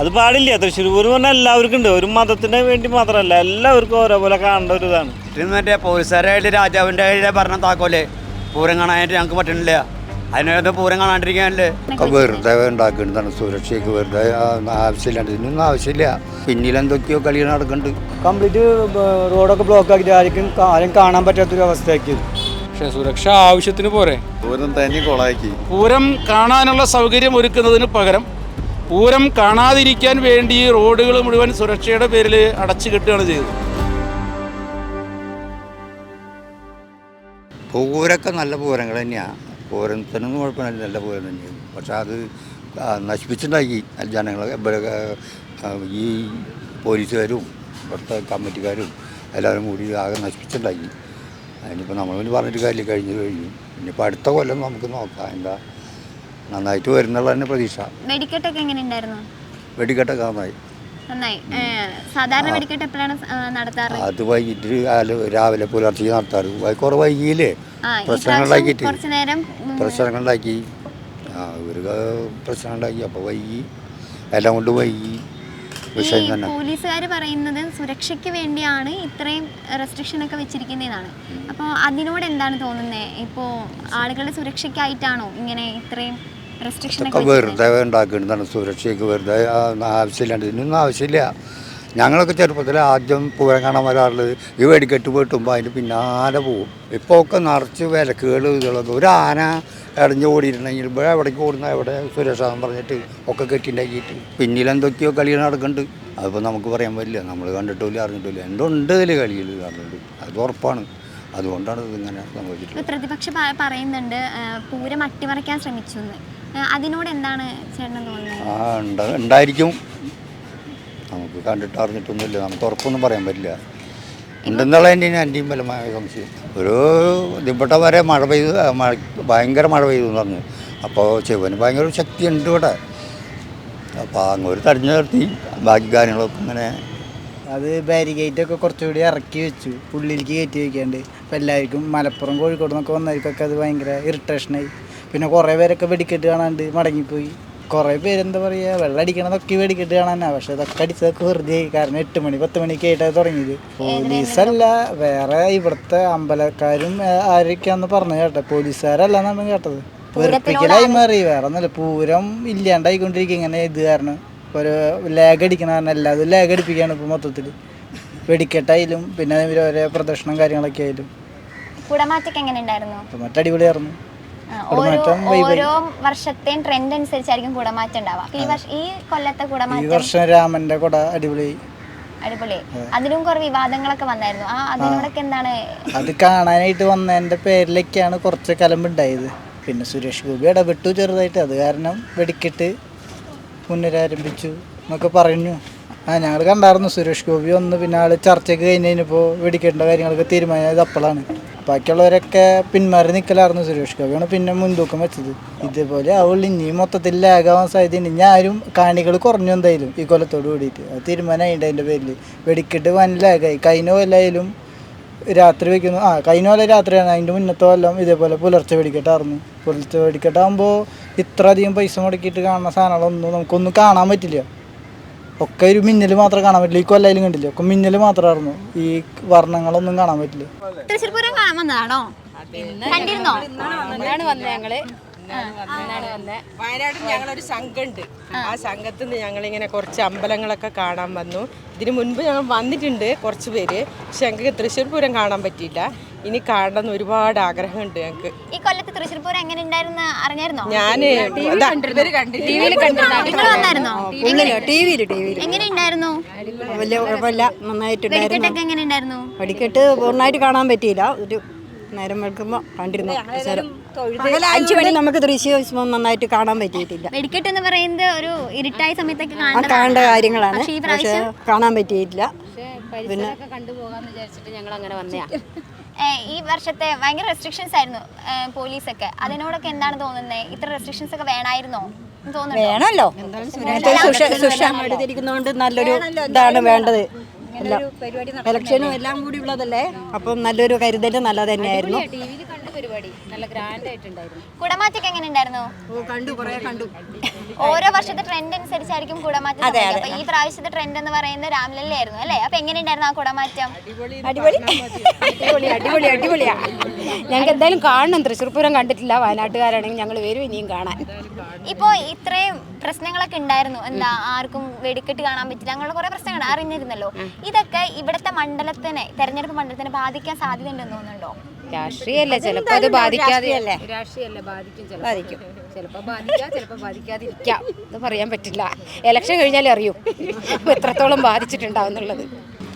അത് പാടില്ല. തൃശ്ശൂർ പൂരം പറഞ്ഞാൽ എല്ലാവർക്കും ഉണ്ട്. ഒരു മതത്തിന് വേണ്ടി മാത്രമല്ല എല്ലാവർക്കും ഓരോപോലെ കാണേണ്ട ഒരു ഇതാണ്. ഇത് മറ്റേ പോലീസുകാരായിട്ട് രാജാവിന്റെ ആയിട്ട് ഭരണം താക്കോൽ. പൂരം കാണാനായിട്ട് ഞങ്ങൾക്ക് പറ്റുന്നില്ല. അതിനകത്ത് പൂരം കാണാണ്ടിരിക്കാനല്ലേ? വെറുതെ ഉണ്ടാക്കുന്നതാണ് സുരക്ഷയ്ക്ക് വെറുതെ ആ, ആവശ്യമില്ലാണ്ട്. ഇതിനൊന്നും ആവശ്യമില്ല. പിന്നിൽ എന്തൊക്കെയോ കളികൾ നടക്കുന്നുണ്ട്. കംപ്ലീറ്റ് റോഡൊക്കെ ബ്ലോക്ക് ആക്കി ആർക്കും ആരും കാണാൻ പറ്റാത്തൊരു അവസ്ഥയാക്കി. പക്ഷേ സുരക്ഷ ആവശ്യത്തിന് പോരെ. പൂരം തന്നെ കൊളാക്കി. പൂരം കാണാനുള്ള സൗകര്യം ഒരുക്കുന്നതിന് പകരം പൂരം കാണാതിരിക്കാൻ വേണ്ടി റോഡുകൾ മുഴുവൻ സുരക്ഷയുടെ പേരിൽ അടച്ചു കെട്ടുകയാണ് ചെയ്തത്. പൂരമൊക്കെ നല്ല പൂരങ്ങൾ തന്നെയാണ് പൂരത്തിനൊന്നും കുഴപ്പമില്ല നല്ല പൂരം തന്നെയാണ് പക്ഷെ അത് നശിപ്പിച്ചിട്ടുണ്ടാക്കി. ജനങ്ങളെ ഈ പോലീസുകാരും ഇവിടുത്തെ കമ്മിറ്റിക്കാരും എല്ലാവരും കൂടി ആകെ നശിപ്പിച്ചിട്ടുണ്ടാക്കി. അതിനിപ്പോൾ നമ്മൾ പറഞ്ഞിട്ട് കാര്യമില്ല. കഴിഞ്ഞ് കഴിഞ്ഞു. ഇനിയിപ്പോൾ അടുത്ത കൊല്ലം നമുക്ക് നോക്കാം. എന്താ നന്നായിട്ട് വരുന്നുള്ള തന്നെ പ്രതീക്ഷ. വെടിക്കെട്ടൊക്കെ എങ്ങനെ ഉണ്ടായിരുന്നു? വെടിക്കെട്ടൊക്കെ നന്നായി. നന്നായി. സാധാരണ വെടിക്കെട്ട് എപ്പോഴാണ് നടത്താറ്? അത് വൈകിട്ട് രാവിലെ പുലർച്ചെ നടത്താറ്. കുറെ വൈകിയില്ലേ? പ്രശ്നങ്ങളുണ്ടാക്കിട്ട് പ്രശ്നങ്ങളുണ്ടാക്കിയിട്ട് പ്രശ്നങ്ങളുണ്ടാക്കി ആ ഒരു പ്രശ്നമുണ്ടാക്കി അപ്പോൾ വൈകി. എല്ലാം കൊണ്ട് വൈകി. വിഷയം തന്നെ. പോലീസുകാർ പറയുന്നത് സുരക്ഷയ്ക്ക് വേണ്ടിയാണ് ഇത്രയും റെസ്ട്രിക്ഷൻ ഒക്കെ വെച്ചിരിക്കുന്നതാണ് അപ്പോൾ അതിനോട് എന്താണ് തോന്നുന്നത് ഇപ്പോൾ ആളുകളുടെ സുരക്ഷയ്ക്കായിട്ടാണോ ഇങ്ങനെ ഇത്രയും ഇതൊക്കെ? വെറുതെ ഉണ്ടാക്കിയിട്ടാണ് സുരക്ഷയ്ക്ക് വെറുതെ ആവശ്യമില്ലാണ്ട്. ഇതിനൊന്നും ആവശ്യമില്ല. ഞങ്ങളൊക്കെ ചെറുപ്പത്തിൽ ആദ്യം പൂരം കാണാൻ വരാറുള്ളത് ഈ വെടിക്കെട്ട് പോയിട്ടുമ്പോൾ അതിന് പിന്നാലെ പോവും ഇപ്പോൾ ഒക്കെ നിറച്ച് വിലക്കുകൾ ഇതുകളൊക്കെ. ഒരു ആന ഇടഞ്ഞ് ഓടിയിട്ടുണ്ടെങ്കിൽ ഇവിടെ എവിടേക്ക് ഓടുന്ന എവിടെ? സുരക്ഷ എന്ന് പറഞ്ഞിട്ട് ഒക്കെ കെട്ടിണ്ടാക്കിയിട്ട് പിന്നിൽ എന്തൊക്കെയോ കളികൾ നടക്കുന്നുണ്ട്. അതിപ്പോൾ നമുക്ക് പറയാൻ പറ്റില്ല. നമ്മൾ കണ്ടിട്ടില്ല അറിഞ്ഞിട്ടില്ല എന്തുണ്ട് ഇതിൽ കളികൾ കാണുന്നുണ്ട് അത് ഉറപ്പാണ്. അതുകൊണ്ടാണ് ഇതിങ്ങനെ സംഭവിച്ചിട്ടുള്ളത്. ഇപ്പോൾ പ്രതിപക്ഷം പറയുന്നുണ്ട് പൂരം അട്ടിമറിക്കാൻ ശ്രമിച്ചു അതിനോട് എന്താണ് തോന്നുന്നത്? ആ ഉണ്ട് ഉണ്ടായിരിക്കും. നമുക്ക് കണ്ടിട്ട് അറിഞ്ഞിട്ടൊന്നുമില്ല. നമുക്ക് ഉറപ്പൊന്നും പറയാൻ പറ്റില്ല. ഉണ്ടെന്നുള്ള എന്റെ എന്റെയും ബലമായ സംശയം ഒരു ഇവിടെ വരെ മഴ പെയ്തു ആ, മഴ ഭയങ്കര മഴ പെയ്തു എന്ന് പറഞ്ഞു. അപ്പോൾ ശിവന് ഭയങ്കര ഒരു ശക്തി ഉണ്ട് ഇവിടെ. അപ്പോൾ അങ്ങോട്ട് തടഞ്ഞു നിർത്തി. ബാക്കി കാര്യങ്ങളൊക്കെ ഇങ്ങനെ അത് ബാരിഗേറ്റ് ഒക്കെ കുറച്ചുകൂടി ഇറക്കി വെച്ചു. ഉള്ളിലേക്ക് കയറ്റി വെക്കാണ്ട്. അപ്പം എല്ലാവർക്കും മലപ്പുറം കോഴിക്കോട് നിന്നൊക്കെ വന്നവർക്കൊക്കെ അത് ഭയങ്കര ഇറിറ്റേഷനായി പിന്നെ കുറേ പേരൊക്കെ വെടിക്കെട്ട് കാണാണ്ട് മടങ്ങിപ്പോയി. കുറേ പേരെന്താ പറയുക വെള്ളം അടിക്കണതൊക്കെ വെടിക്കെട്ട് കാണാനാ പക്ഷെ അതൊക്കെ അടിച്ചതൊക്കെ വെറുതെ ആയി. കാരണം എട്ട് മണി പത്ത് മണിക്ക് ആയിട്ടാണ് തുടങ്ങിയത്. പോലീസല്ല വേറെ ഇവിടുത്തെ അമ്പലക്കാരും ആരൊക്കെയാന്ന് പറഞ്ഞു കേട്ടെ. പോലീസുകാരല്ല എന്നാണ് കേട്ടത്. വെറുപ്പിക്കലായി മാറി വേറെ ഒന്നുമില്ല പൂരം ഇല്ലാണ്ടായിക്കൊണ്ടിരിക്കുക ഇങ്ങനെ ഇത് കാരണം. ഒരു ലാഗ് അടിക്കണ കാരണം എല്ലാതും ലാഗ് അടിപ്പിക്കുകയാണ് ഇപ്പോൾ മൊത്തത്തിൽ വെടിക്കെട്ടായാലും പിന്നെ ഓരോ പ്രദർശനം കാര്യങ്ങളൊക്കെ ആയാലും. കുടമാറ്റൊക്കെ എങ്ങനെ ഉണ്ടായിരുന്നു? അടിപൊളിയായിരുന്നു. ഓരോ ഓരോ വർഷത്തെയും ട്രെൻഡ് അനുസരിച്ചായിരിക്കും കുടമാറ്റം ഉണ്ടാവുക. ഈ വർഷം ഈ കൊല്ലത്തെ ഈ കുടമാറ്റം വർഷം രാമന്റെ കുട അടിപൊളി. അടിപൊളി. അതിലും കുറെ വിവാദങ്ങളൊക്കെ വന്നായിരുന്നു. ആ അതിനോടൊക്കെ എന്താണ്? അത് കാണാനായിട്ട് വന്ന എന്റെ പേരിലൊക്കെയാണ് കുറച്ച് കലമ്പുണ്ടായത്. പിന്നെ സുരേഷ് ഗോപി ഇടപെട്ടു ചെറുതായിട്ട്. അത് കാരണം വെടിക്കെട്ട് പുനരാരംഭിച്ചു എന്നൊക്കെ പറഞ്ഞു. ആ ഞങ്ങൾ കണ്ടായിരുന്നു സുരേഷ് ഗോപി ഒന്ന് പിന്നെ ആൾ ചർച്ചയ്ക്ക് കഴിഞ്ഞ് കഴിഞ്ഞപ്പോൾ വെടിക്കേണ്ട കാര്യങ്ങളൊക്കെ തീരുമാനമായത് അപ്പോഴാണ്. ബാക്കിയുള്ളവരൊക്കെ പിന്മാറി നിൽക്കലായിരുന്നു സുരേഷ് ഗോപിയാണ് പിന്നെ മുൻതൂക്കം വെച്ചത്. ഇതേപോലെ അവൾ ഇനിയും മൊത്തത്തിൽ ലാഗാവാൻ സാധ്യതയുണ്ട്. ഇനി ആരും കാണികൾ കുറഞ്ഞു എന്തായാലും ഈ കൊല്ലത്തോട് കൂടിയിട്ട്. അത് തീരുമാനമായിട്ട് അതിന്റെ പേരിൽ വെടിക്കെട്ട് വൻ ലാഗായി. കഴിഞ്ഞ രാത്രി വെക്കുന്നു. ആ കഴിഞ്ഞ രാത്രിയാണ്. അതിന്റെ മുന്നത്തെ കൊല്ലം ഇതേപോലെ പുലർച്ചെ വെടിക്കെട്ടായിരുന്നു. പുലർച്ചെ വെടിക്കെട്ടാകുമ്പോൾ ഇത്ര അധികം പൈസ മുടക്കിയിട്ട് കാണുന്ന സാധനങ്ങളൊന്നും നമുക്കൊന്നും കാണാൻ പറ്റില്ല. ഒക്കെ ഒരു മിന്നൽ മാത്രമേ കാണാൻ പറ്റില്ല. ഈ കൊല്ലായാലും കണ്ടില്ല? ഒക്കെ മിന്നൽ മാത്രമായിരുന്നു. ഈ വർണങ്ങളൊന്നും കാണാൻ പറ്റില്ല. തൃശ്ശൂർ പൂരം കാണാൻ വന്നതാണോ? കണ്ടിരുന്നോ? ഇന്നാണ് വന്നത്. ഞങ്ങൾ. വയനാട്ടിൽ ഞങ്ങളൊരു സംഘമുണ്ട്. ആ. സംഘത്തിൽ നിന്ന് ഞങ്ങളിങ്ങനെ കുറച്ച് അമ്പലങ്ങളൊക്കെ കാണാൻ വന്നു. ഇതിനു മുൻപ് ഞങ്ങൾ വന്നിട്ടുണ്ട് കുറച്ച് പേര്. പക്ഷെ ഞങ്ങൾക്ക് തൃശ്ശൂർ പൂരം കാണാൻ പറ്റിയില്ല. ഇനി കാണണം ഒരുപാട് ആഗ്രഹമുണ്ട് ഞങ്ങൾക്ക്. ഈ കൊല്ലത്ത് തൃശ്ശൂർ പൂരം എങ്ങനെ ഉണ്ടായിരുന്നു അറിഞ്ഞായിരുന്നോ? ഞാൻ നിങ്ങൾ വന്നായിരുന്നോ? ടി വിയിൽ ടി വിയിൽ എങ്ങനെ ഉണ്ടായിരുന്നു? വലിയ കുഴപ്പമില്ല. നന്നായിട്ടുണ്ടായിരുന്നു. വെടിക്കെട്ടൊക്കെ എങ്ങനെ ഉണ്ടായിരുന്നു? വെടിക്കെട്ട് പൂർണമായിട്ട് കാണാൻ പറ്റിയില്ല. ഒരു നേരം വെളുക്കുമ്പോൾ കണ്ടിരുന്നു. അഞ്ചു മണി നമുക്ക് ദൃശ്യം നന്നായിട്ട് കാണാൻ പറ്റിയിട്ടില്ല. വെടിക്കെട്ട് എന്ന് പറയുന്നത് ഒരു ഇരുട്ടായ സമയത്തൊക്കെ ആ കാണേണ്ടതാണ്. കാണേണ്ട കാര്യങ്ങളാണ്. പക്ഷേ ഈ പക്ഷെ പക്ഷേ കാണാൻ പറ്റിയിട്ടില്ല. പിന്നെ കണ്ടുപോകാന്ന് വിചാരിച്ചിട്ട് ഞങ്ങൾ അങ്ങനെ വന്നയാ. ഈ വർഷത്തെ ഭയങ്കര റെസ്ട്രിക്ഷൻസ് ആയിരുന്നു പോലീസ് പോലീസൊക്കെ. അതിനോടൊക്കെ എന്താണ് തോന്നുന്നത് ഇത്ര റെസ്ട്രിക്ഷൻസ് ഒക്കെ വേണമായിരുന്നോ വേണമല്ലോ എടുത്തിരിക്കുന്നതുകൊണ്ട് നല്ലൊരു ഇതാണ് വേണ്ടത്. എല്ലാം ഇലക്ഷനും എല്ലാം കൂടി ഉള്ളതല്ലേ? അപ്പം നല്ലൊരു കരുതൽ നല്ലത് തന്നെയായിരുന്നു. പരിപാടി. നല്ല ഗ്രാൻഡ് ആയിട്ടുണ്ടായിരുന്നു കുടമാറ്റൊക്കെ എങ്ങനെ ഉണ്ടായിരുന്നു? ഓ കണ്ടു കുറേ കണ്ടു. ഓരോ വർഷത്തെ ട്രെൻഡ് അനുസരിച്ചായിരിക്കും കുടമാറ്റം സംഭവിക്കുക. അപ്പൊ ഈ പ്രാവശ്യത്തെ ട്രെൻഡ് എന്ന് പറയുന്നത് രാംലല്ലായിരുന്നു അല്ലേ? അപ്പൊ എങ്ങനെ ഉണ്ടായിരുന്നു ആ കുടമാറ്റം? അടിപൊളി അടിപൊളി? അടിപൊളി അടിപൊളിയാ. ഞങ്ങൾക്ക് എന്തായാലും കാണണം. തൃശ്ശൂർ പൂരം കണ്ടിട്ടില്ല. വയനാട്ടുകാരാണെങ്കിൽ ഞങ്ങൾ വരും ഇനിയും കാണാൻ. ഇപ്പോ ഇത്രയും പ്രശ്നങ്ങളൊക്കെ ഉണ്ടായിരുന്നു. എന്താ ആർക്കും വെടിക്കെട്ട് കാണാൻ പറ്റില്ല. അങ്ങനെയുള്ള കുറെ പ്രശ്നങ്ങൾ അറിഞ്ഞിരുന്നല്ലോ. ഇതൊക്കെ ഇവിടുത്തെ മണ്ഡലത്തിനെ തെരഞ്ഞെടുപ്പ് മണ്ഡലത്തിനെ ബാധിക്കാൻ സാധ്യതയുണ്ടെന്ന് തോന്നുന്നുണ്ടോ? രാഷ്ട്രീയമല്ലേ ചിലപ്പോ അത് ബാധിക്കാതെ രാഷ്ട്രീയമല്ലേ ബാധിക്കും ബാധിക്കും. ചിലപ്പോൾ ബാധിക്കാം ചിലപ്പോൾ ബാധിക്കാതിരിക്കാം. ഇത് പറയാൻ പറ്റില്ല. ഇലക്ഷൻ കഴിഞ്ഞാലേ അറിയൂ. എത്രത്തോളം ബാധിച്ചിട്ടുണ്ടാവുന്നുള്ളത്.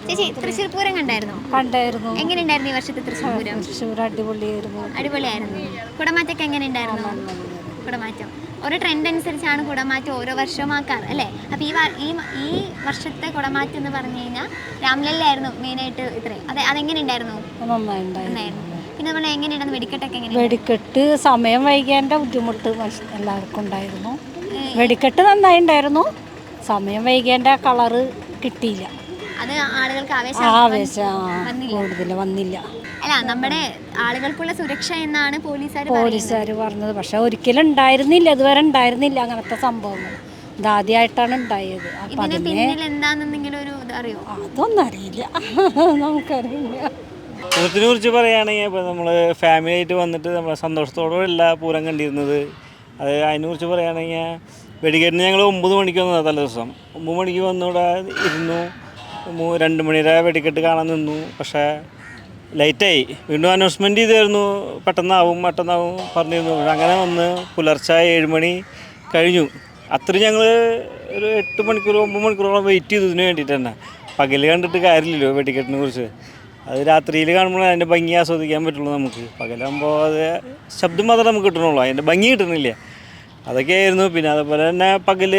ചേച്ചി തൃശ്ശൂർ പൂരം കണ്ടായിരുന്നോ? കണ്ടായിരുന്നു. എങ്ങനെ ഉണ്ടായിരുന്നു ഈ വർഷത്തെ തൃശ്ശൂർ പൂരം? തൃശ്ശൂർ അടിപൊളിയായിരുന്നു. അടിപൊളിയായിരുന്നു. കുടമാറ്റൊക്കെ എങ്ങനെ ഉണ്ടായിരുന്നു കുടമാറ്റം. ഓരോ ട്രെൻഡ് അനുസരിച്ചാണ് കുടമാറ്റം ഓരോ വർഷവും ആക്കാറ് അല്ലേ? അപ്പോൾ ഈ ഈ ഈ വർഷത്തെ കുടമാറ്റം എന്ന് പറഞ്ഞു കഴിഞ്ഞാൽ രാംലല്ലായിരുന്നു മെയിനായിട്ട് ഇത്രയും. അതെ അതെങ്ങനെ ഉണ്ടായിരുന്നു. നന്നായിരുന്നു. പിന്നെ നമ്മൾ എങ്ങനെയാണ് വെടിക്കെട്ടൊക്കെ എങ്ങനെ വെടിക്കെട്ട് സമയം വൈകിയാന്റെ ബുദ്ധിമുട്ട് എല്ലാവർക്കും ഉണ്ടായിരുന്നു. വെടിക്കെട്ട് നന്നായി ഉണ്ടായിരുന്നു. സമയം വൈകിയാന്റെ കളറ് കിട്ടിയില്ല. അത് ആളുകൾക്ക് ആവേശം കൂടുതൽ വന്നില്ല. അല്ല നമ്മുടെ ആളുകൾക്കുള്ള സുരക്ഷ എന്നാണ് പോലീസുകാർ പോലീസുകാർ പറഞ്ഞത്. പക്ഷെ ഒരിക്കലും ഉണ്ടായിരുന്നില്ല. ഇതുവരെ ഉണ്ടായിരുന്നില്ല അങ്ങനത്തെ സംഭവങ്ങൾ. ഇതാദ്യമായിട്ടാണ് ഉണ്ടായത്. അപ്പൊ അതിനെ എന്താണെന്നെങ്കിലും ഒരു അറിയോ? അതൊന്നും അറിയില്ല. നമുക്കറിയില്ല. പൂരത്തിനെ കുറിച്ച് പറയുകയാണെങ്കിൽ ഇപ്പോൾ നമ്മൾ ഫാമിലി ആയിട്ട് വന്നിട്ട് നമ്മൾ സന്തോഷത്തോടെയല്ല പൂരം കണ്ടിരുന്നത്. അത് അതിനെക്കുറിച്ച് പറയുകയാണെങ്കിൽ വെടിക്കെട്ടിന് ഞങ്ങൾ ഒമ്പത് മണിക്ക് വന്നതാണ് തലേ ദിവസം. ഒമ്പത് മണിക്ക് വന്നിവിടെ ഇരുന്നു. രണ്ട് മണിയുടെ വെടിക്കെട്ട് കാണാൻ നിന്നു. പക്ഷേ ലൈറ്റായി വീണ്ടും അനൗൺസ്മെന്റ് ചെയ്തായിരുന്നു. പെട്ടെന്നാവും പെട്ടെന്നാവും പറഞ്ഞിരുന്നു. അങ്ങനെ വന്ന് പുലർച്ചെ ഏഴ് മണി കഴിഞ്ഞു. അത്രയും ഞങ്ങൾ ഒരു എട്ട് മണിക്കൂർ ഒമ്പത് മണിക്കൂറോളം വെയിറ്റ് ചെയ്തു ഇതിന് വേണ്ടിയിട്ട് തന്നെ. പകൽ കണ്ടിട്ട് കാര്യമില്ലല്ലോ വെടിക്കെട്ടിനെ കുറിച്ച്. അത് രാത്രിയിൽ കാണുമ്പോൾ അതിന്റെ ഭംഗി ആസ്വദിക്കാൻ പറ്റുള്ളൂ നമുക്ക്. പകലാകുമ്പോൾ അത് ശബ്ദം മാത്രമേ നമുക്ക് കിട്ടണുള്ളൂ. അതിന്റെ ഭംഗി കിട്ടണില്ല അതൊക്കെയായിരുന്നു പിന്നെ അതുപോലെ തന്നെ പകൽ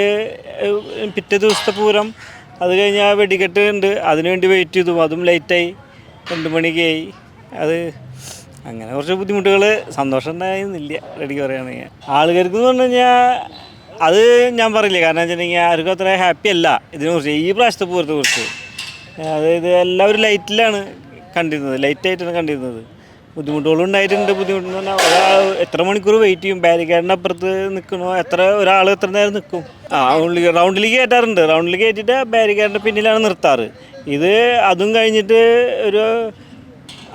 പിറ്റേ ദിവസത്തെ പൂരം അത് കഴിഞ്ഞാൽ വെടിക്കെട്ട് ഉണ്ട്. അതിനുവേണ്ടി വെയിറ്റ് ചെയ്തു. അതും ലേറ്റായി രണ്ട് മണിക്കായി അത് അങ്ങനെ കുറച്ച് ബുദ്ധിമുട്ടുകൾ സന്തോഷം ഉണ്ടായിരുന്നില്ല. റെഡിക്ക് പറയുകയാണെങ്കിൽ ആളുകൾക്ക് എന്ന് പറഞ്ഞു കഴിഞ്ഞാൽ അത് ഞാൻ പറയില്ല. കാരണം വെച്ചിട്ടുണ്ടെങ്കിൽ ആർക്കും അത്ര ഹാപ്പി അല്ല. ഇതിനെക്കുറിച്ച് ഈ പ്രാവശ്യത്തെ പൂരത്തെക്കുറിച്ച് അതായത് എല്ലാവരും ലൈറ്റിലാണ് കണ്ടിരുന്നത് ലേറ്റായിട്ടാണ് കണ്ടിരുന്നത്. ബുദ്ധിമുട്ടുകളും ഉണ്ടായിട്ടുണ്ട് ബുദ്ധിമുട്ടെന്ന് പറഞ്ഞാൽ ഒരാൾ എത്ര മണിക്കൂർ വെയിറ്റ് ചെയ്യും? ബാരിക്കേഡിന്റെ അപ്പുറത്ത് നിൽക്കണോ എത്ര ഒരാൾ എത്ര നേരം നിൽക്കും ആ റൗണ്ടിലേക്ക് കയറ്റാറുണ്ട് റൗണ്ടിൽ കയറ്റിയിട്ട് ബാരിക്കേഡിന്റെ പിന്നിലാണ് നിർത്താറ്. ഇത് അതും കഴിഞ്ഞിട്ട് ഒരു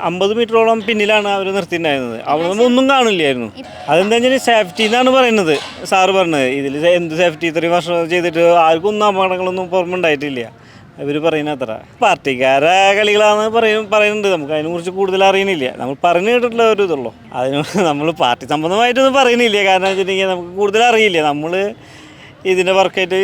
അമ്പത് മീറ്ററോളം പിന്നിലാണ് അവർ നിർത്തിയിട്ടുണ്ടായിരുന്നത്. അവിടെ നിന്ന് ഒന്നും കാണില്ലായിരുന്നു. അതെന്താ വെച്ചാൽ സേഫ്റ്റി എന്നാണ് പറയുന്നത് സാറ് പറഞ്ഞത്. ഇതിൽ എന്ത് സേഫ്റ്റി ഇത്രയും വർഷം ചെയ്തിട്ട് ആർക്കും ഒന്നും അപകടങ്ങളൊന്നും പുറമെ ഉണ്ടായിട്ടില്ല. ഇവർ പറയുന്ന അത്ര പാർട്ടിക്കാരെ പറയും പറയുന്നുണ്ട്. നമുക്ക് അതിനെക്കുറിച്ച് കൂടുതൽ അറിയണില്ല. നമ്മൾ പറഞ്ഞു കേട്ടിട്ടുള്ള ഒരു ഇതുള്ളൂ. അതിന് നമ്മൾ പാർട്ടി സംബന്ധമായിട്ടൊന്നും പറയുന്നില്ല. കാരണം വെച്ചിട്ടുണ്ടെങ്കിൽ നമുക്ക് കൂടുതൽ അറിയില്ല. നമ്മൾ ഇതിന്റെ വർക്കായിട്ട്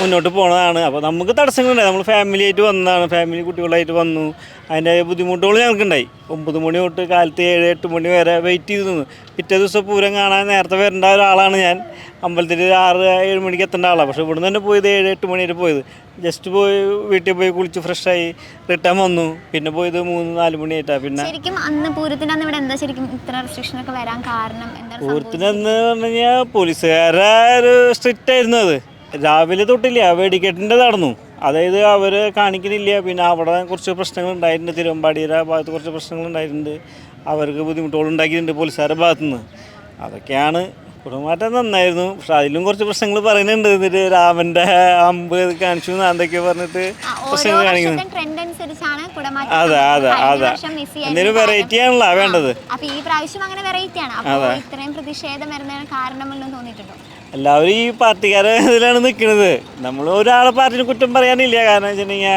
മുന്നോട്ട് പോണതാണ്. അപ്പോൾ നമുക്ക് തടസ്സങ്ങളുണ്ടായി. നമ്മൾ ഫാമിലി ആയിട്ട് വന്നതാണ്. ഫാമിലി കുട്ടികളായിട്ട് വന്നു. അതിന്റെ ബുദ്ധിമുട്ടുകൾ ഞങ്ങൾക്കുണ്ടായി. ഒമ്പത് മണി തൊട്ട് കാലത്ത് ഏഴ് എട്ട് മണി വരെ വെയിറ്റ് ചെയ്ത് പിറ്റേ ദിവസം പൂരം കാണാൻ നേരത്തെ വരേണ്ട ഒരാളാണ് ഞാൻ. അമ്പലത്തിൽ ആറ് ഏഴ് മണിക്ക് എത്തേണ്ട ആളാണ് പക്ഷേ ഇവിടുന്ന് തന്നെ പോയത് ഏഴ് എട്ട് മണി വരെ പോയത്. ജസ്റ്റ് പോയി വീട്ടിൽ പോയി കുളിച്ച് ഫ്രഷായി റിട്ടേൺ വന്നു. പിന്നെ പോയത് മൂന്ന് നാല് മണിയായിട്ടാണ് പിന്നെ ശരിക്കും അന്ന് പൂരത്തിന് അന്ന് ഇവിടെ എന്താ ശരിക്കും ഇത്ര റെസ്ട്രിക്ഷൻ ഒക്കെ വരാൻ കാരണം? പറഞ്ഞു കഴിഞ്ഞാൽ പോലീസുകാരെ ഒരു സ്ട്രിക്റ്റ് ആയിരുന്നു അത്. രാവിലെ തൊട്ടില്ല. വെടിക്കെട്ടിന്റെ നടന്നു. അതായത് അവർ കാണിക്കുന്നില്ല. പിന്നെ അവിടെ കുറച്ച് പ്രശ്നങ്ങൾ ഉണ്ടായിട്ടുണ്ട്. തിരുവമ്പാടിയുടെ ഭാഗത്ത് കുറച്ച് പ്രശ്നങ്ങൾ ഉണ്ടായിട്ടുണ്ട്. അവർക്ക് ബുദ്ധിമുട്ടുകൾ ഉണ്ടാക്കിയിട്ടുണ്ട് പോലീസുകാരുടെ ഭാഗത്തുനിന്ന്. അതൊക്കെയാണ് കുടുംബമാറ്റം നന്നായിരുന്നു. പക്ഷെ അതിലും കുറച്ച് പ്രശ്നങ്ങൾ പറയുന്നുണ്ട്. എന്നിട്ട് രാമന്റെ അമ്പ് കാണിച്ചു എന്തൊക്കെ പറഞ്ഞിട്ട് പ്രശ്നങ്ങൾ കാണിക്കുന്നു. അതെ അതെ അതെ. എന്തെങ്കിലും വെറൈറ്റി ആണല്ലോ വേണ്ടത്. അപ്പൊ ഈ പ്രാവശ്യം അങ്ങനെ വെറൈറ്റി ആണ്. അപ്പൊ ഇത്രയും പ്രതിഷേധം വരുന്നതിന് കാരണമല്ലെന്ന് തോന്നിയിട്ടുണ്ടോ? എല്ലാവരും ഈ പാർട്ടിക്കാരെ ഇതിലാണ് നിൽക്കുന്നത്. നമ്മൾ ഒരാളെ പാർട്ടിനെ കുറ്റം പറയാനില്ല. കാരണം വെച്ചിട്ടുണ്ടെങ്കിൽ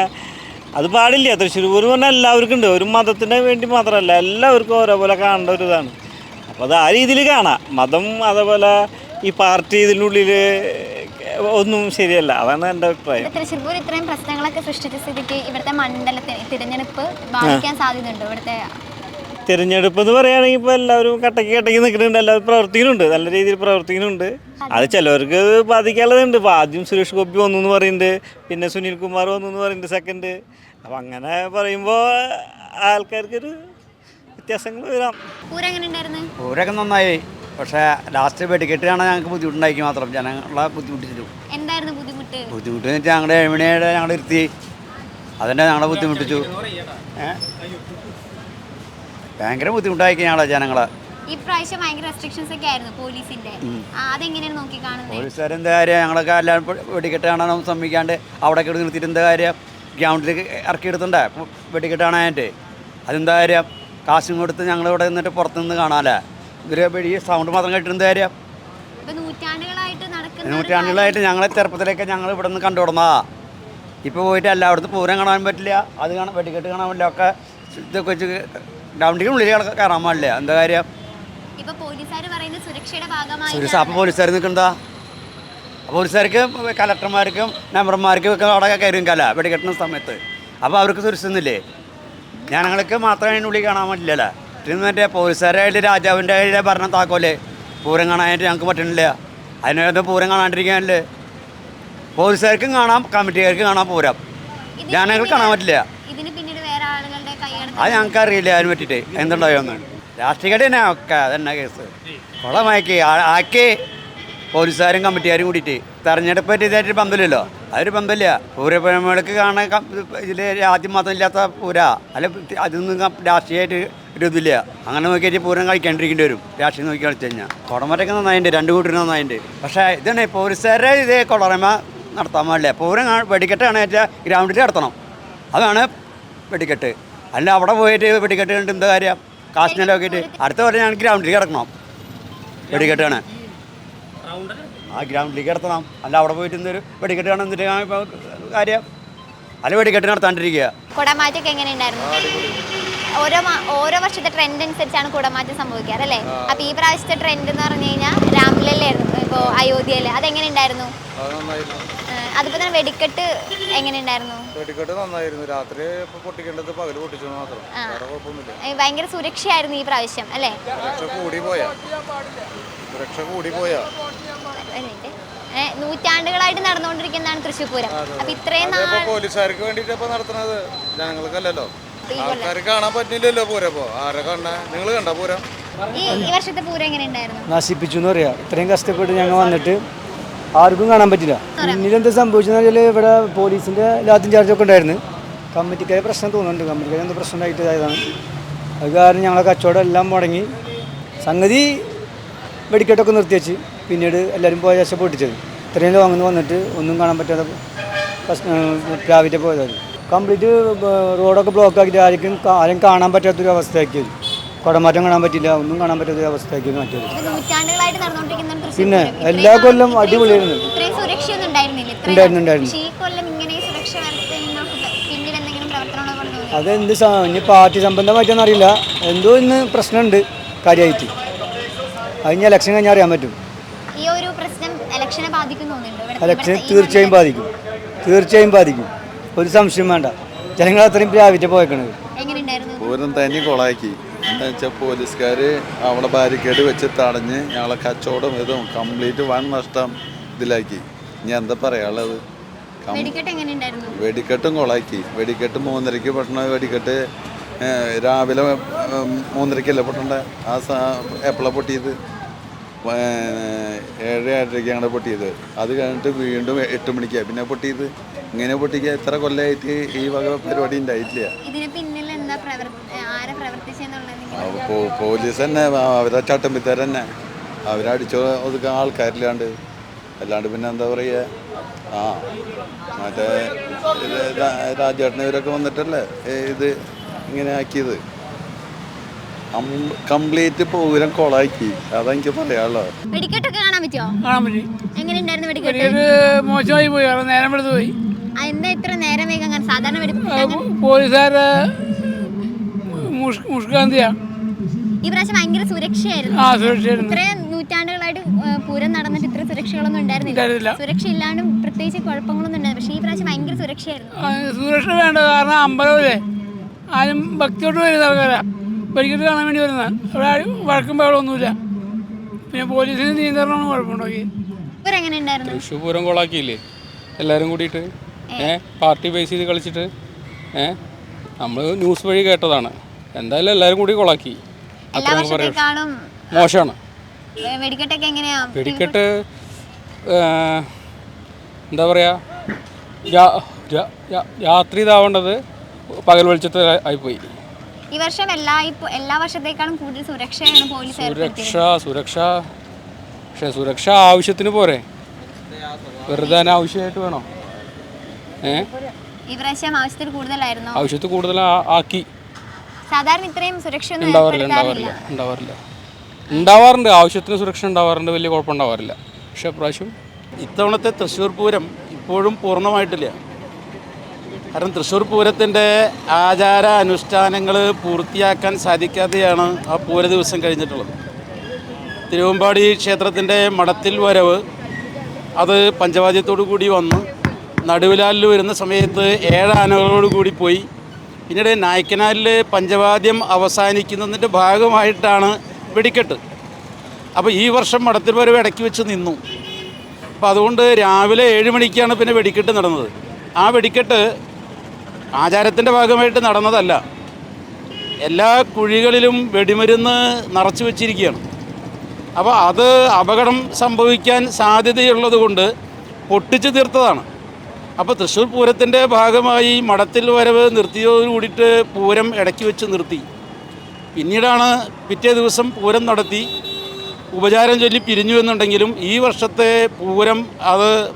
അത് പാടില്ല. തൃശ്ശൂർ പൂരം പറഞ്ഞാൽ എല്ലാവർക്കും ഉണ്ട്. ഒരു മതത്തിന് വേണ്ടി മാത്രമല്ല. എല്ലാവർക്കും ഓരോ പോലെ കാണേണ്ട ഒരു ഇതാണ്. അപ്പോൾ അത് ആ രീതിയിൽ കാണാം. മതം അതേപോലെ ഈ പാർട്ടി ഇതിനുള്ളിൽ ഒന്നും ശരിയല്ല. അതാണ് എന്റെ അഭിപ്രായം. തൃശ്ശൂർ ഇത്രയും പ്രശ്നങ്ങളൊക്കെ സൃഷ്ടിച്ച സ്ഥിതിക്ക് ഇവിടുത്തെ മണ്ഡലത്തിന് തിരഞ്ഞെടുപ്പ് ബാധിക്കാൻ സാധ്യതയുണ്ടോ ഇവിടുത്തെ? തിരഞ്ഞെടുപ്പ് എന്ന് പറയുകയാണെങ്കിൽ ഇപ്പോൾ എല്ലാവരും കട്ടക്ക് കട്ടക്ക് നിൽക്കുന്നുണ്ട്. എല്ലാവരും പ്രവർത്തിക്കുന്നുണ്ട്. നല്ല രീതിയിൽ പ്രവർത്തിക്കുന്നുണ്ട്. അത്. ചിലവർക്ക് ബാധിക്കാനുള്ളതുണ്ട്. ഇപ്പോൾ ആദ്യം സുരേഷ് ഗോപി വന്നു എന്ന് പറയുന്നുണ്ട്. പിന്നെ സുനിൽ കുമാർ വന്നു എന്ന് പറയുന്നുണ്ട് സെക്കൻഡ് അപ്പം അങ്ങനെ പറയുമ്പോൾ ആൾക്കാർക്കൊരു വ്യത്യാസങ്ങൾ വരാം. ഊരൊക്കെ എങ്ങനെ ഉണ്ടായിരുന്നു? പൂരൊക്കെ നന്നായി. പക്ഷേ ലാസ്റ്റ് വെടിക്കെട്ട് കാണാൻ ഞങ്ങൾക്ക് ബുദ്ധിമുട്ടുണ്ടാക്കി മാത്രം. ജനങ്ങളെ ബുദ്ധിമുട്ടിച്ചു എന്തായിരുന്നു ബുദ്ധിമുട്ട്? ബുദ്ധിമുട്ട് എന്ന് വെച്ചാൽ ഞങ്ങളുടെ ഏഴുമണിയുടെ ഞങ്ങൾ ഇരുത്തി. അതിന്റെ ഞങ്ങളെ ബുദ്ധിമുട്ടിച്ചു? ഭയങ്കര ബുദ്ധിമുട്ടാക്കി ഞങ്ങളെ ജനങ്ങളെ. ഈ പ്രാവശ്യം ഭയങ്കര റെസ്ട്രിക്ഷൻസ് ഒക്കെ ആയിരുന്നു പോലീസിന്റെ. അതെങ്ങനെയാണ് നോക്കി കാണുന്നത് പോലീസുകാരെന്താ കാര്യം? ഞങ്ങളൊക്കെ എല്ലാം വെടിക്കെട്ട് കാണാനൊന്നും സമ്മതിക്കാണ്ട് അവിടെ കിടന്ന് നിർത്തിയിട്ട് എന്താ കാര്യം? ഗ്രൗണ്ടിൽ ഇറക്കിയെടുത്തണ്ടേ വെടിക്കെട്ട് കാണാനായിട്ട് അതെന്താ കാര്യം? കാശും കൊടുത്ത് ഞങ്ങൾ ഇവിടെ നിന്നിട്ട് പുറത്തുനിന്ന് കാണാല്ലേ? ഇവർ പിടി സൗണ്ട് മാത്രം കേട്ടിരുന്ന കാര്യം. നൂറ്റാണ്ടുകളായിട്ട് ഞങ്ങളെ ചെറുപ്പത്തിലൊക്കെ ഞങ്ങൾ ഇവിടെ നിന്ന് കണ്ടുവിടുന്നതാ. ഇപ്പോൾ പോയിട്ട് എല്ലായിടത്തും പൂരം കാണാൻ പറ്റില്ല. അത് കാണാൻ വെടിക്കെട്ട് കാണാൻ പറ്റില്ല. ഒക്കെ ഇതൊക്കെ വെച്ച് ഗ്രൗണ്ടിന്റെ ഉള്ളിൽ കയറാൻ പാടില്ല. എന്താ കാര്യം? സുരേഷ് അപ്പം പോലീസുകാർ നിൽക്കണ്ടാ പോലീസുകാർക്ക് കലക്ടർമാർക്കും മെമ്പർമാർക്കും ഒക്കെ അവിടെ കയറിയും കല വെടിക്കെട്ടുന്ന സമയത്ത്. അപ്പോൾ അവർക്ക് സുരക്ഷിതന്നില്ലേ ഞങ്ങൾക്ക് മാത്രമേ അതിനുള്ളിൽ കാണാൻ പറ്റില്ലല്ലോ? ഇന്ന് മറ്റേ പോലീസുകാരായിട്ട് രാജാവിന്റെ കയ്യിലെ ഭരണ താക്കോലേ പൂരം കാണാനായിട്ട് ഞങ്ങൾക്ക് പറ്റണില്ല അതിനകത്ത് പൂരം കാണാണ്ടിരിക്കാനല്ലേ? പോലീസുകാർക്കും കാണാം കമ്മിറ്റിക്കാർക്കും കാണാം പൂരം. ജനങ്ങൾക്ക് കാണാൻ പറ്റില്ല. അത് ഞങ്ങൾക്ക് അറിയില്ല അതിന് പറ്റിയിട്ട്. എന്തുണ്ടായോ ഒന്ന് തന്നെ ഒക്കെ അതന്നെ കേസ്. കൊളമാക്കി ആക്കി. പോലീസുകാരും കമ്മിറ്റിയാരും കൂടിയിട്ട് തെരഞ്ഞെടുപ്പ് ഇതായിട്ട് ബന്ധമില്ലല്ലോ അതൊരു ബന്ധമില്ല പൂരപ്പഴമകൾക്ക് കാണാൻ ഇതിൽ ആദ്യം മാത്രം ഇല്ലാത്ത പൂര. അല്ല അതൊന്നും രാഷ്ട്രീയമായിട്ട് ഒരു ഇതില്ല. അങ്ങനെ നോക്കിയിട്ട് പൂരം കഴിക്കാണ്ടിരിക്കേണ്ടി വരും. രാഷ്ട്രീയം നോക്കി കളിച്ചു കഴിഞ്ഞാൽ കുടമറ്റൊക്കെ നന്നായിട്ടുണ്ട് രണ്ട് കൂട്ടരും നന്നായിട്ടുണ്ട് പക്ഷേ ഇതാണ് പോലീസുകാരെ ഇതേ കുളറമ നടത്താൻ പാടില്ല. പൂരം വെടിക്കെട്ടാണ് വെച്ചാൽ ഗ്രൗണ്ടിൽ നടത്തണം. അതാണ് വെടിക്കെട്ട്. അല്ല അവിടെ പോയിട്ട് വെടിക്കെട്ട് കണ്ടിട്ട് എന്താ കാര്യം? കാശിനെ നോക്കിയിട്ട് അടുത്ത പോലെ ഞാൻ ഗ്രൗണ്ടിൽ കിടക്കണം. വെടിക്കെട്ടാണ്. ആ ഗ്രൗണ്ടിലേക്ക് നടത്തണം. അല്ല അവിടെ പോയിട്ട് ഒരു വെടിക്കെട്ട് കാണാൻ എന്നിട്ട് ഇപ്പൊ കാര്യം. അല്ല വെടിക്കെട്ട് നടത്താണ്ടിരിക്കുക. കുടമാറ്റൊക്കെ എങ്ങനെ ഉണ്ടായിരുന്നു? ഓരോ ഓരോ വർഷത്തെ ട്രെൻഡ് അനുസരിച്ചാണ് കുടമാറ്റം സംഭവിക്കാറ് അല്ലേ? അപ്പൊ ഈ പ്രാവശ്യത്തെ ട്രെൻഡ് എന്ന് പറഞ്ഞു കഴിഞ്ഞാൽ രാംലല്ലായിരുന്നു ഇപ്പോ അയോധ്യയിൽ അതെങ്ങനെ ഉണ്ടായിരുന്നു? അതിപ്പോ അതുപോലെ തന്നെ വെടിക്കെട്ട് എങ്ങനെ ഉണ്ടായിരുന്നു? വെടിക്കെട്ട് നന്നായിരുന്നു. രാത്രി പൊട്ടിക്കേണ്ടത് പകൽ പൊട്ടിച്ചു മാത്രം. ഭയങ്കര സുരക്ഷയായിരുന്നു ഈ പ്രാവശ്യം അല്ലേ? കൂടി പോയാ. സുരക്ഷ കൂടി പോയാ. ഒരു minute. നൂറ്റാണ്ടുകളായിട്ട് നടന്നുകൊണ്ടിരിക്കുന്നതാണ് തൃശ്ശൂർ പൂരം അപ്പൊ ഇത്രയും പോലീസുകാർക്ക് വേണ്ടിട്ട് നടത്തുന്നത് ജനങ്ങൾക്കല്ലല്ലോ. ആൾക്കാർക്ക് കാണാൻ പറ്റില്ലല്ലോ പൂരം ആരെ കണ്ട? നിങ്ങൾ കണ്ട പൂരം? ഈ വർഷത്തെ പൂരം എങ്ങനെ ഉണ്ടായിരുന്നു? നശിപ്പിച്ചു എന്ന് പറയാ. ഇത്രയും കഷ്ടപ്പെട്ട് ഞങ്ങൾ വന്നിട്ട് ആർക്കും കാണാൻ പറ്റില്ല. പിന്നീട് എന്താ സംഭവിച്ചെന്ന് വെച്ചാൽ ഇവിടെ പോലീസിന്റെ ലാത്തിൻ ചാർജൊക്കെ ഉണ്ടായിരുന്നു. കമ്മിറ്റിക്കാരെ പ്രശ്നം തോന്നുന്നുണ്ട്. കമ്മിറ്റിക്കാരെ എന്തോ പ്രശ്നം ഉണ്ടായിട്ട് ഇതായതാണ്. അത് കാരണം ഞങ്ങളെ കച്ചവടം എല്ലാം മുടങ്ങി. സംഗതി വെടിക്കെട്ടൊക്കെ നിർത്തിവെച്ച് പിന്നീട് എല്ലാവരും പോയ ശേഷം പൊട്ടിച്ചത്. ഇത്രയും ലോങ്ങിൽ നിന്ന് വന്നിട്ട് ഒന്നും കാണാൻ പറ്റാതെ രാവിലെ പോയതാണ് കംപ്ലീറ്റ് റോഡൊക്കെ ബ്ലോക്ക് ആക്കിയിട്ട് ആർക്കും ആരും കാണാൻ പറ്റാത്തൊരു അവസ്ഥയാക്കിയത്. കുടമാറ്റം കാണാൻ പറ്റില്ല ഒന്നും കാണാൻ പറ്റാത്തൊരു അവസ്ഥയാക്കിയത് മാറ്റിയത് പിന്നെ എല്ലാ കൊല്ലം അടിപൊളിയായിരുന്നു. സു- ഉണ്ടായിരുന്നില്ല. ഇത്രയും ഉണ്ടായിരുന്നു, നാൾ. ഉണ്ടായിരുന്നു. പക്ഷേ ഈ കൊല്ലം ഇങ്ങനെ സുരക്ഷ വരുത്തുന്നതിനൊക്കെ പിന്നീട് എന്തെങ്കിലും പ്രവർത്തനങ്ങളോ കൊണ്ട് തോന്നി അതെന്ത് ഇനി പാർട്ടി സംബന്ധമായിട്ടൊന്നും അറിയില്ല. എന്തോ ഇന്ന് പ്രശ്നമുണ്ട് കാര്യമായിട്ട്. അത് ലക്ഷം ഇലക്ഷൻ കഴിഞ്ഞാൽ അറിയാൻ പറ്റും. ഈ ഒരു പ്രശ്നം ഇലക്ഷനെ ബാധിക്കും തോന്നുന്നുണ്ട്? ഇവിടുത്തെ- ഇലക്ഷൻ തീർച്ചയായും ബാധിക്കും. തീർച്ചയായും ബാധിക്കും. ഒരു സംശയം വേണ്ട. ജനങ്ങൾ അത്രയും രാവിലെ പോയേക്കണത് എങ്ങനെ ഉണ്ടായിരുന്നു പൂരം തന്നെ കൊളാക്കി. എന്താ വെച്ചാൽ പോലീസുകാർ അവളെ ബാരിക്കേഡ് വെച്ച് തടഞ്ഞ് ഞങ്ങളെ കച്ചവടം ഇതും കംപ്ലീറ്റ് വൻ നഷ്ടം ഇതിലാക്കി. ഇനി എന്താ പറയാനുള്ളത്? എങ്ങനെ ഉണ്ടായിരുന്നു വെടിക്കെട്ടും കൊളാക്കി. വെടിക്കെട്ട് മൂന്നരയ്ക്ക് പൊട്ടണ വെടിക്കെട്ട് രാവിലെ മൂന്നരയ്ക്ക് മൂന്നരയ്ക്കല്ലേ പൊട്ടണ്ട? ആ സാ എപ്പോഴാണ് പൊട്ടിയത്? ഏഴ് ഏഴരയ്ക്കാണ് പൊട്ടിയത്. അത് കഴിഞ്ഞിട്ട് വീണ്ടും എട്ട് മണിക്കാണ് പിന്നെ പൊട്ടിയത്? ഇങ്ങനെ പൊട്ടിക്കുക എത്ര കൊല്ലമായിട്ട് ഈ വക പരിപാടി ഉണ്ടായിട്ടില്ല. പോലീസ് തന്നെ അവ- അവരെ ചട്ടമ്പിത്തര തന്നെ അവരടിച്ചോ ഒതുക്കാൻ ആൾക്കാരില്ലാണ്ട്. അല്ലാണ്ട് പിന്നെ എന്താ പറയുക ആ മറ്റേ രാജേട്ടനവരൊക്കെ ഇവരൊക്കെ വന്നിട്ടല്ലേ? ഇത് ഇങ്ങനെ ആക്കിയത്. കംപ്ലീറ്റ് പൂരം കൊളാക്കി അതെനിക്ക് പറയാനുള്ളത്. വെടിക്കെട്ടൊക്കെ കാണാൻ പറ്റുമോ കാണാൻ പറ്റി. എങ്ങനെ ഉണ്ടായിരുന്നു വെടിക്കെട്ട് ഇത് മോശമായി പോയി. കാരണം നേരം എടുത്ത് പോയി. എന്താ ഇത്ര നേരം വേഗം അങ്ങനെ സാധാരണ ഈ പ്രാവശ്യം ഭയങ്കര സുരക്ഷയായിരുന്നു. ആ സുരക്ഷയായിരുന്നു. ഇത്രയും നൂറ്റാണ്ടുകളായിട്ട് പൂരം നടന്നിട്ട് ഇത്ര സുരക്ഷകളൊന്നും ഉണ്ടായിരുന്നില്ല. സുരക്ഷ ഇല്ലാണ്ടും പ്രത്യേകിച്ച് കുഴപ്പങ്ങളൊന്നും ഉണ്ടായിരുന്നു പക്ഷേ ഈ പ്രാവശ്യം ഭയങ്കര സുരക്ഷയായിരുന്നു. സുരക്ഷ വേണ്ട കാരണം അമ്പലമില്ലേ ആരും ഭക്തിയോട്ട് വരുന്ന ആൾക്കാരാ. വെടിക്കെട്ട് കാണാൻ വേണ്ടി വരുന്ന അവിടെ ആരും വഴക്കും ബഹളമൊന്നുമില്ല പിന്നെ പോലീസിന് നിയന്ത്രണമാണ് കുഴപ്പമുണ്ടാക്കി തൃശ്ശൂപൂരം തൃശ്ശൂർ പൂരം കൊളാക്കിയില്ലേ എല്ലാവരും കൂടിയിട്ട് ഏഹ് പാർട്ടി ബേസ് ചെയ്ത് കളിച്ചിട്ട് ഏഹ് നമ്മൾ ന്യൂസ് വഴി കേട്ടതാണ്. എന്തായാലും എല്ലാവരും കൂടി കൊളാക്കി പറയാം മോശമാണ്. വെടിക്കെട്ട് എന്താ പറയുക രാത്രി ഇതാവേണ്ടത് പകൽ വെളിച്ചത്ത് ആയിപ്പോയി. ഈ വർഷം എല്ലാ ഇപ്പൊ എല്ലാ വർഷത്തേക്കാളും കൂടുതൽ സുരക്ഷയാണ് പോലീസ് സുരക്ഷ സുരക്ഷ. പക്ഷെ സുരക്ഷ ആവശ്യത്തിന് പോരെ. വെറുതെ അനാവശ്യമായിട്ട് വേണോ? ഏ? ആവശ്യത്തിൽ കൂടുതലായിരുന്നോ? ആവശ്യത്തിൽ കൂടുതൽ ആക്കി. സാധാരണ ഇത്രയും സുരക്ഷ ഉണ്ടാവാറില്ല ഏർപ്പെടുത്താറില്ല. ഉണ്ടാവാറില്ല ഉണ്ടാവാറില്ല. ഉണ്ടാവാറുണ്ട് ആവശ്യത്തിന് സുരക്ഷ ഉണ്ടാവാറുണ്ട് വലിയ കുഴപ്പമുണ്ടാവാറില്ല. പക്ഷേ പ്രാവശ്യം ഇത്തവണത്തെ തൃശ്ശൂർ പൂരം ഇപ്പോഴും പൂർണമായിട്ടില്ല. കാരണം തൃശ്ശൂർ പൂരത്തിന്റെ ആചാര അനുഷ്ഠാനങ്ങൾ പൂർത്തിയാക്കാൻ സാധിക്കാതെയാണ് ആ പൂര ദിവസം കഴിഞ്ഞിട്ടുള്ളത്. തിരുവമ്പാടി ക്ഷേത്രത്തിന്റെ മഠത്തിൽ വരവ് അത് പഞ്ചവാദ്യത്തോടു കൂടി വന്ന്. നടുവിലാലിൽ വരുന്ന സമയത്ത് ഏഴ് ആനകളോട് കൂടി പോയി. പിന്നീട് നായ്ക്കനാലിൽ പഞ്ചവാദ്യം അവസാനിക്കുന്നതിന്റെ ഭാഗമായിട്ടാണ് വെടിക്കെട്ട്. അപ്പോൾ ഈ വർഷം മഠത്തിൽ വരവ് ഇടയ്ക്ക് വെച്ച് നിന്നു. അപ്പോൾ അതുകൊണ്ട് രാവിലെ ഏഴ് മണിക്കാണ് പിന്നെ വെടിക്കെട്ട് നടന്നത്. ആ വെടിക്കെട്ട് ആചാരത്തിന്റെ ഭാഗമായിട്ട് നടന്നതല്ല. എല്ലാ കുഴികളിലും വെടിമരുന്ന് നിറച്ചു വെച്ചിരിക്കുകയാണ്. അപ്പോൾ അത് അപകടം സംഭവിക്കാൻ സാധ്യതയുള്ളത് കൊണ്ട് പൊട്ടിച്ചു തീർത്തതാണ്. അപ്പോൾ തൃശ്ശൂർ പൂരത്തിന്റെ ഭാഗമായി മഠത്തിൽ വരവ് നിർത്തിയതോടുകൂടിയിട്ട് പൂരം ഇടയ്ക്ക് വെച്ച് നിർത്തി. പിന്നീടാണ് പിറ്റേ ദിവസം പൂരം നടത്തി. ഉപചാരം ചൊല്ലി പിരിഞ്ഞു എന്നുണ്ടെങ്കിലും ഈ വർഷത്തെ പൂരം അത്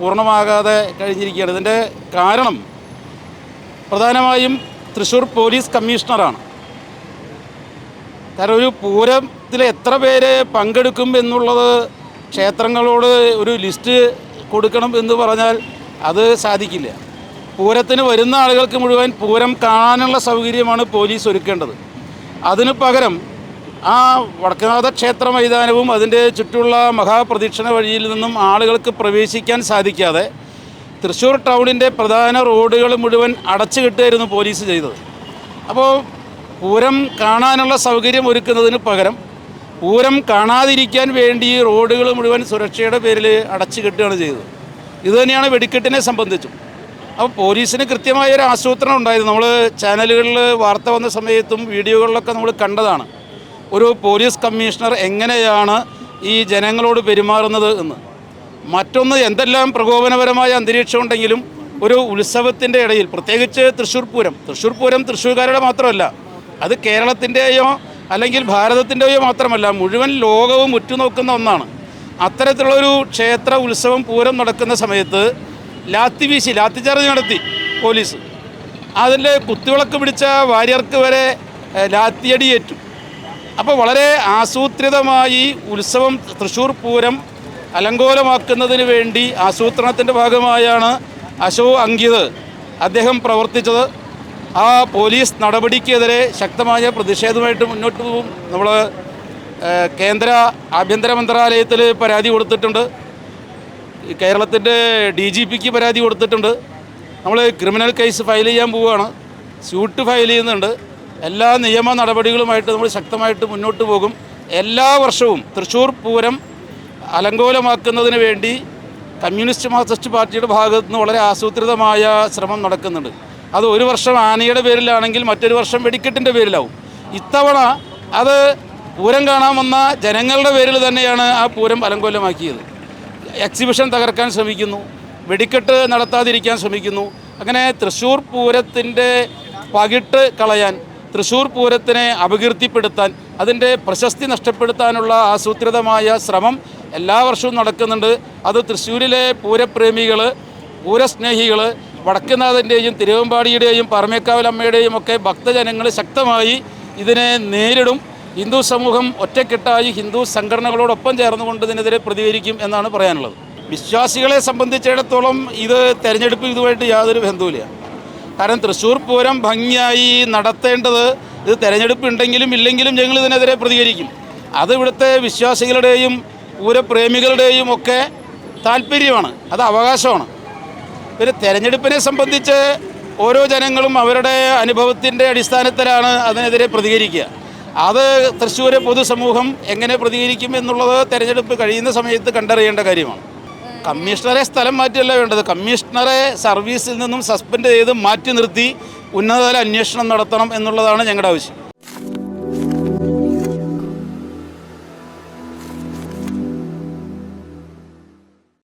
പൂർണമാകാതെ കഴിഞ്ഞിരിക്കുകയാണ്. ഇതിന്റെ കാരണം പ്രധാനമായും തൃശ്ശൂർ പോലീസ് കമ്മീഷണറാണ്. കാരണം ഒരു പൂരത്തിൽ എത്ര പേര് പങ്കെടുക്കും എന്നുള്ളത് ക്ഷേത്രങ്ങളോട് ഒരു ലിസ്റ്റ് കൊടുക്കണം എന്ന് പറഞ്ഞാൽ അത് സാധിക്കില്ല. പൂരത്തിന് വരുന്ന ആളുകൾക്ക് മുഴുവൻ പൂരം കാണാനുള്ള സൗകര്യമാണ് പോലീസ് ഒരുക്കേണ്ടത്. അതിനു പകരം ആ വടക്കനാഥ ക്ഷേത്ര മൈതാനവും അതിന്റെ ചുറ്റുമുള്ള മഹാപ്രദക്ഷിണ വഴിയിൽ നിന്നും ആളുകൾക്ക് പ്രവേശിക്കാൻ സാധിക്കാതെ തൃശ്ശൂർ ടൗണിന്റെ പ്രധാന റോഡുകൾ മുഴുവൻ അടച്ചു കിട്ടുകയായിരുന്നു പോലീസ് ചെയ്തത്. അപ്പോൾ പൂരം കാണാനുള്ള സൗകര്യം ഒരുക്കുന്നതിന് പകരം പൂരം കാണാതിരിക്കാൻ വേണ്ടി റോഡുകൾ മുഴുവൻ സുരക്ഷയുടെ പേരിൽ അടച്ചു കെട്ടുകയാണ് ചെയ്തത്. ഇതുതന്നെയാണ് വെടിക്കെട്ടിനെ സംബന്ധിച്ചും. അപ്പോൾ പോലീസിന് കൃത്യമായ ഒരു ആസൂത്രണം ഉണ്ടായിരുന്നു. നമ്മൾ ചാനലുകളിൽ വാർത്ത വന്ന സമയത്തും വീഡിയോകളിലൊക്കെ നമ്മൾ കണ്ടതാണ്. ഒരു പോലീസ് കമ്മീഷണർ എങ്ങനെയാണ് ഈ ജനങ്ങളോട് പെരുമാറുന്നത് എന്ന്. മറ്റൊന്ന് എന്തെല്ലാം പ്രകോപനപരമായ അന്തരീക്ഷം ഉണ്ടെങ്കിലും ഒരു ഉത്സവത്തിന്റെ ഇടയിൽ പ്രത്യേകിച്ച് തൃശ്ശൂർ പൂരം. തൃശ്ശൂർ പൂരം തൃശ്ശൂർക്കാരുടെ മാത്രമല്ല. അത് കേരളത്തിന്റെയോ അല്ലെങ്കിൽ ഭാരതത്തിന്റെയോ മാത്രമല്ല മുഴുവൻ ലോകവും ഉറ്റുനോക്കുന്ന ഒന്നാണ്. അത്തരത്തിലുള്ളൊരു ക്ഷേത്ര ഉത്സവം പൂരം നടക്കുന്ന സമയത്ത് ലാത്തി വീശി ലാത്തി ചാർജ് നടത്തി പോലീസ്. അതിൽ കുത്തിവിളക്ക് പിടിച്ച വാര്യർക്ക് വരെ ലാത്തിയടിയേറ്റു അപ്പോൾ വളരെ ആസൂത്രിതമായി ഉത്സവം തൃശ്ശൂർ പൂരം അലങ്കോലമാക്കുന്നതിന് വേണ്ടി ആസൂത്രണത്തിന്റെ ഭാഗമായാണ് അശോ അങ്കിത് അദ്ദേഹം പ്രവർത്തിച്ചത്. ആ പോലീസ് നടപടിക്കെതിരെ ശക്തമായ പ്രതിഷേധമായിട്ട് മുന്നോട്ട് പോകും. നമ്മൾ കേന്ദ്ര ആഭ്യന്തര മന്ത്രാലയത്തിൽ പരാതി കൊടുത്തിട്ടുണ്ട്. കേരളത്തിന്റെ ഡി ജി പിക്ക് പരാതി കൊടുത്തിട്ടുണ്ട്. നമ്മൾ ക്രിമിനൽ കേസ് ഫയൽ ചെയ്യാൻ പോവുകയാണ്. സ്യൂട്ട് ഫയൽ ചെയ്യുന്നുണ്ട്. എല്ലാ നിയമ നടപടികളുമായിട്ട് നമ്മൾ ശക്തമായിട്ട് മുന്നോട്ട് പോകും. എല്ലാ വർഷവും തൃശ്ശൂർ പൂരം അലങ്കോലമാക്കുന്നതിന് വേണ്ടി കമ്മ്യൂണിസ്റ്റ് മാർക്സിസ്റ്റ് പാർട്ടിയുടെ ഭാഗത്തു നിന്ന് വളരെ ആസൂത്രിതമായ ശ്രമം നടക്കുന്നുണ്ട്. അത് ഒരു വർഷം ആനയുടെ പേരിലാണെങ്കിൽ മറ്റൊരു വർഷം വെടിക്കെട്ടിന്റെ പേരിലാവും. ഇത്തവണ അത് പൂരം കാണാൻ വന്ന ജനങ്ങളുടെ പേരിൽ തന്നെയാണ് ആ പൂരം അലങ്കോലമാക്കിയത്. എക്സിബിഷൻ തകർക്കാൻ ശ്രമിക്കുന്നു വെടിക്കെട്ട് നടത്താതിരിക്കാൻ ശ്രമിക്കുന്നു. അങ്ങനെ തൃശ്ശൂർ പൂരത്തിന്റെ പകിട്ട് കളയാൻ തൃശ്ശൂർ പൂരത്തിനെ അപകീർത്തിപ്പെടുത്താൻ അതിന്റെ പ്രശസ്തി നഷ്ടപ്പെടുത്താനുള്ള ആസൂത്രിതമായ ശ്രമം എല്ലാ വർഷവും നടക്കുന്നുണ്ട്. അത് തൃശ്ശൂരിലെ പൂരപ്രേമികൾ പൂരസ്നേഹികൾ വടക്കുനാഥന്റെയും തിരുവമ്പാടിയുടെയും പറമേക്കാവിലമ്മയുടെയും ഒക്കെ ഭക്തജനങ്ങൾ ശക്തമായി ഇതിനെ നേരിടും. ഹിന്ദു സമൂഹം ഒറ്റക്കെട്ടായി ഹിന്ദു സംഘടനകളോടൊപ്പം ചേർന്നുകൊണ്ട് ഇതിനെതിരെ പ്രതികരിക്കും എന്നാണ് പറയാനുള്ളത്. വിശ്വാസികളെ സംബന്ധിച്ചിടത്തോളം ഇത് തെരഞ്ഞെടുപ്പ് ഇതുമായിട്ട് യാതൊരു ബന്ധവുമില്ല. കാരണം തൃശ്ശൂർ പൂരം ഭംഗിയായി നടത്തേണ്ടത് ഇത് തെരഞ്ഞെടുപ്പ് ഉണ്ടെങ്കിലും ഇല്ലെങ്കിലും ഞങ്ങൾ ഇതിനെതിരെ പ്രതികരിക്കും. അത് ഇവിടുത്തെ വിശ്വാസികളുടെയും പൂരപ്രേമികളുടെയും ഒക്കെ താല്പര്യമാണ്. അത് അവകാശമാണ്. പിന്നെ തെരഞ്ഞെടുപ്പിനെ സംബന്ധിച്ച് ഓരോ ജനങ്ങളും അവരുടെ അനുഭവത്തിന്റെ അടിസ്ഥാനത്തിലാണ് അതിനെതിരെ പ്രതികരിക്കുക. അത് തൃശ്ശൂർ പൊതുസമൂഹം എങ്ങനെ പ്രതികരിക്കും എന്നുള്ളത് തെരഞ്ഞെടുപ്പ് കഴിയുന്ന സമയത്ത് കണ്ടറിയേണ്ട കാര്യമാണ്. കമ്മീഷണറെ സ്ഥലം മാറ്റിയല്ല വേണ്ടത്. കമ്മീഷണറെ സർവീസിൽ നിന്നും സസ്പെൻഡ് ചെയ്ത് മാറ്റി നിർത്തി ഉന്നതതല അന്വേഷണം നടത്തണം എന്നുള്ളതാണ് ഞങ്ങളുടെ ആവശ്യം.